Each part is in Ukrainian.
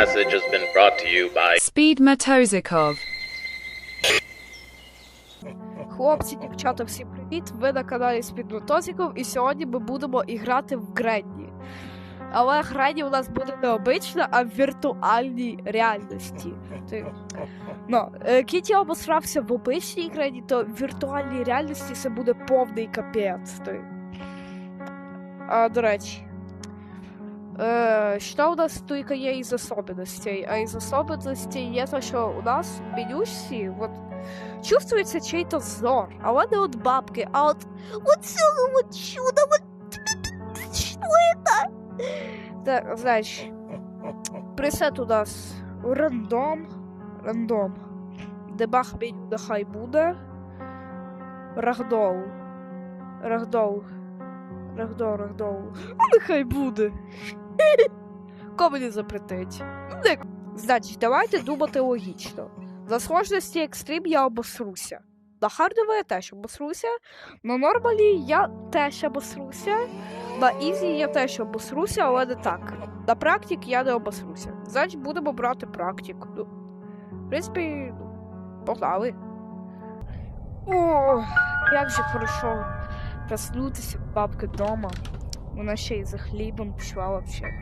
message has been brought to you by Speed Matozikov. Хлопці, дівчата, всім привіт! Ви на каналі Спідмотозіков, і сьогодні ми будемо іграти в Гренні. Але Гренні у нас буде не обична, а в віртуальній реальності. Ти... Ну, е, Кіті обосрався в обичній Гренні, то в віртуальній реальності це буде повний капець. Ти... А, до речі. Е, що у нас тільки є із особливостей? А із особливостей є те, що у нас в менюшці, от чувствується чий-то зор, але не от бабки, а от от цього от чуда, от що это? Так, значить, пресет у нас рандом, рандом, дебаг меню нехай буде, рагдол, рагдол, рагдол, рагдол, нехай буде. Кому мені запретить? Не. Значить, давайте думати логічно. За сложності екстрим я обосруся. На хардове я теж обосруся. На нормалі я теж обосруся. На ізі я теж обосруся, але не так. На практик я не обосруся. Значить, будемо брати практик. Ну, в принципі, ну, погнали. О, як же хорошо проснутися в бабки вдома. Вона ще й за хлібом пішла вообще.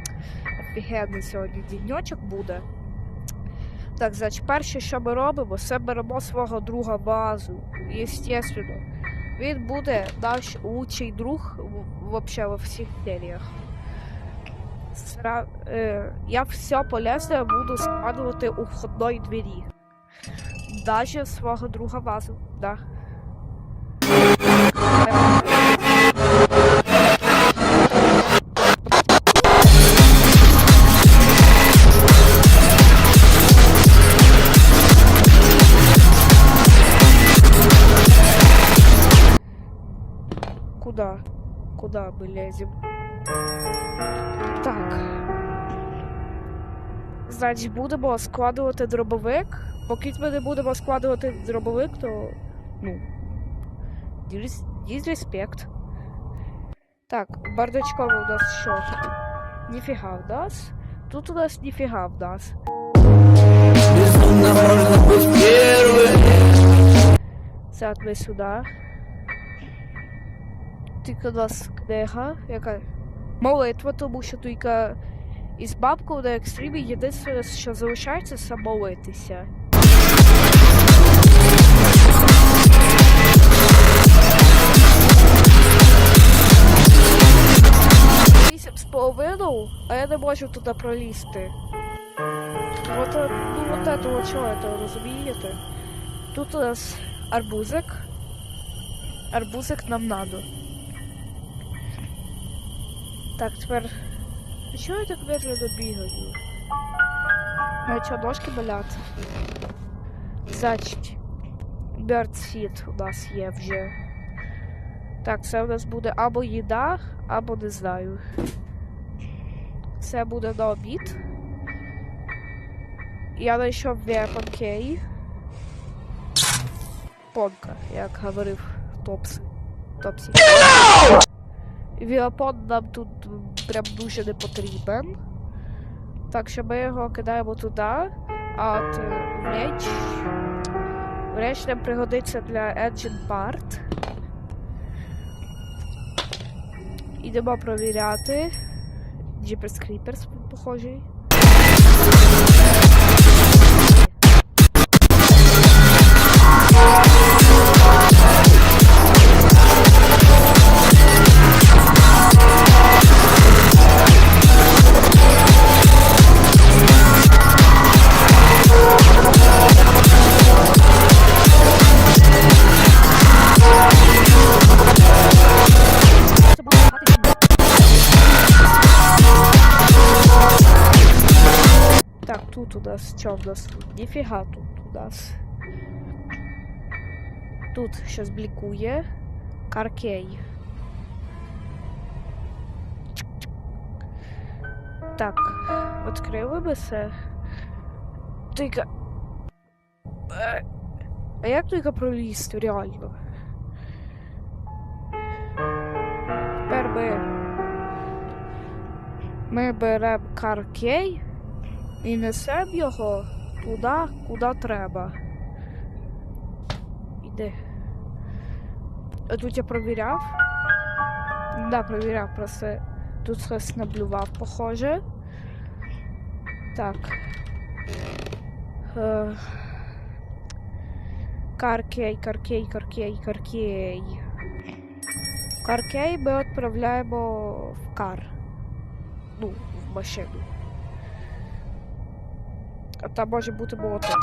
Офігенний сьогодні діньочок буде. Так, значить, перше, що ми робимо, це беремо свого друга базу. Естественно. Він буде наш лучший друг вообще во всіх серіях. Сра... Е, я все полезне буду складувати у входної двері. Даже свого друга базу, да. Куда? Куда мы лезем? Так. Значить, будемо складувати дробовик. Поки ми не будемо складувати дробовик, то. Ну. діз- Дізреспект. Так, бардачково у нас що? Ніфіга в нас. Тут у нас ніфіга в нас. Безумно можно быть первым. Сяд ми сюди. Тільки у нас книга, яка молитва, тому що тільки із бабкою на екстримі єдине, що залишається, це молитися. Вісім з половиною, а я не можу туди пролізти. От, е, ну, от этого чого, розумієте? Тут у нас арбузик. Арбузик нам надо. Так, тепер. Чого я так медленно бігаю? А що, ножки болять? Значить. Бёрдсфіт у нас є вже. Так, це у нас буде або їда, або не знаю. Це буде на обід. Я знайшов Key. Понка, як говорив Топс. Топсі. Віапон нам тут прям дуже не потрібен. Так що ми його кидаємо туди, а от е, меч. Меч нам пригодиться для Engine Part. Ідемо провіряти. Jeepers Creepers, похожий. Тут у нас что у нас тут? Нифига тут у. Тут сейчас блікує. Каркей. Так, відкрили би це. Тільки. А як тільки пролізти, реально? Тепер ми. Ми беремо каркей. І несем його туди, куди треба. Іди. А тут я провіряв. Да, провіряв, просто тут щось наблював, похоже. Так. Е... Каркей, каркей, каркей, каркей. Каркей ми відправляємо в кар. Ну, в машину. А там може бути молоток.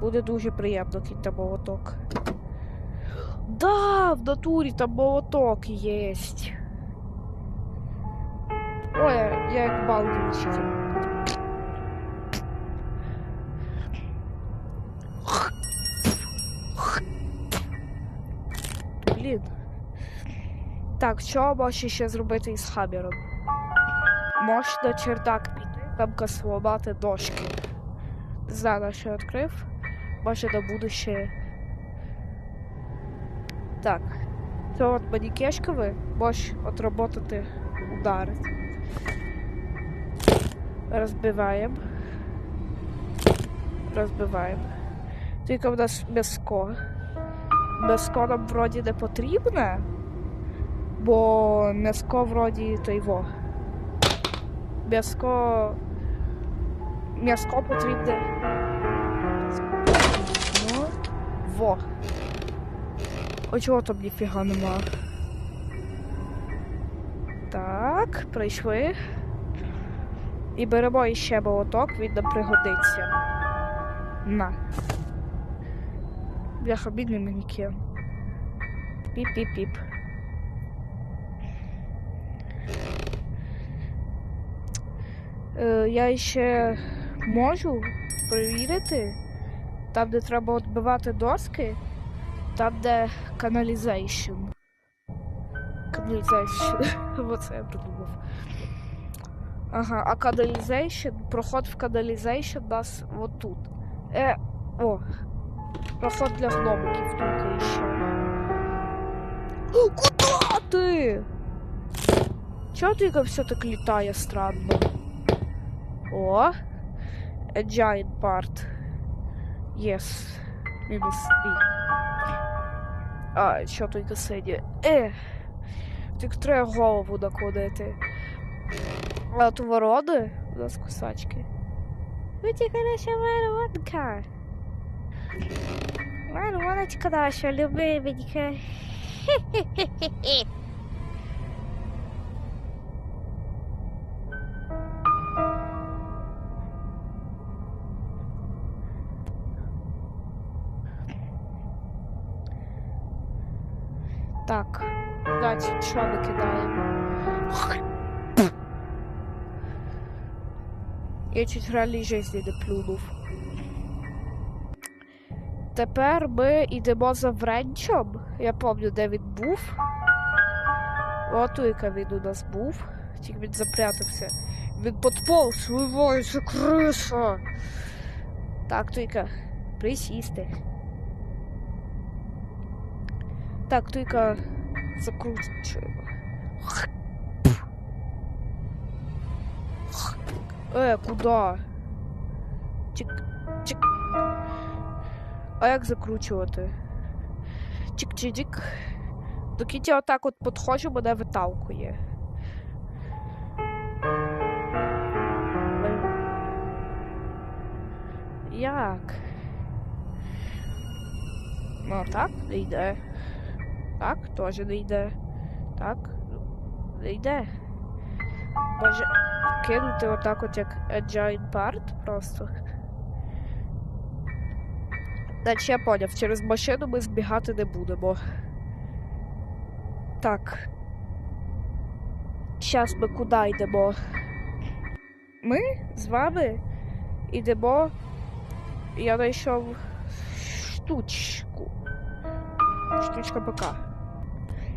Буде дуже приємно, кінь там молоток. Да, в натурі там молоток єсть. Ой, я я як балдівчик. Блін. Так, що можна ще зробити із хамером? Можна чердак там касувати дошки. Не знаю, на що я відкрив. Може на будущее. Так. Це от манікешкові, можеш отработати удари. Розбиваємо. Розбиваємо. Тільки в нас м'яско. М'яско нам вроді не потрібне, бо м'яско вроді то його. М'яско. М'яско потрібне. Ну, во. О, чого там ніфіга нема? Так, прийшли. І беремо іще молоток, він нам пригодиться. На. Бляха, бідний манікен. Піп-піп-піп. Е, я ще можу перевірити, там, де треба відбивати доски, там, де каналізейшн. Каналізейшн. Оце я придумав. Ага, а каналізейшн, проход в каналізейшн у нас от тут. Е, о, проход для гномиків тільки ще. Куда ти? Чого тільки все так літає странно? О, a giant part. Yes. Мінус 3. А, що тільки сиді? Е, тільки треба голову накладати. А от ворони у нас кусачки. Ви тільки наша воронка. Вороночка наша любименька. Так, значить, що викидаємо? Я чуть реальній житті не плюнув. Тепер ми йдемо за Вренчом. Я пам'ятаю, де він був. От яка він у нас був. Тільки він запрятався. Він подполз, вивається криса. Так, тільки присісти. Так, тільки закручуємо. Е, куди? Чик, чик. А як закручувати? Чик-чик. До кінця отак от підходжу, мене виталкує. Як? Ну так, не йде. Так, теж не йде. Так, не йде. Може кинути отак от як Agile Part просто. Значить, я поняв, через машину ми збігати не будемо. Так. Зараз ми куди йдемо? Ми з вами йдемо. Я знайшов штучку. Штучка ПК.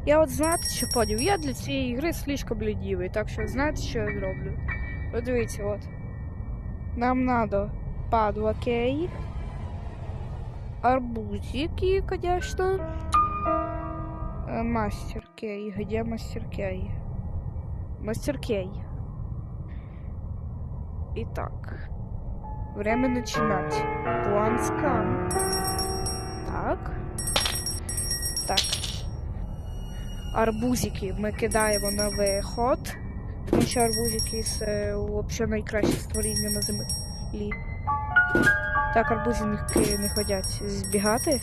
Я от знаєте, що поняв? Я для цієї ігри слишком лінівий, так що знаєте, що я зроблю? От дивіться, от. Нам надо падла кей. Арбузики, конечно. Э, Мастер кей. Где мастер кей? Мастер кей. Итак. Время начинать. План. Так. Так. Арбузики ми кидаємо на виход. Тому що арбузики це взагалі найкраще створіння на землі. Так, арбузики не ходять збігати.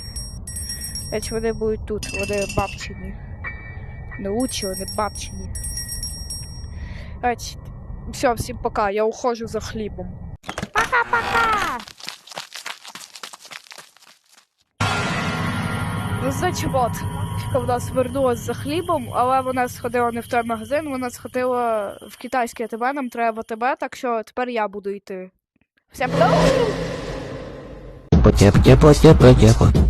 Значить, вони будуть тут, вони бабчині. Не лучші, вони бабчині. Значить, все, всім пока, я ухожу за хлібом. Пока-пока! Ну, значить, от, Кішка в нас вернулась за хлібом, але вона сходила не в той магазин, вона сходила в китайське АТБ, нам треба тебе, так що тепер я буду йти. Всім пока! Потеп, тепо, тепо, тепо.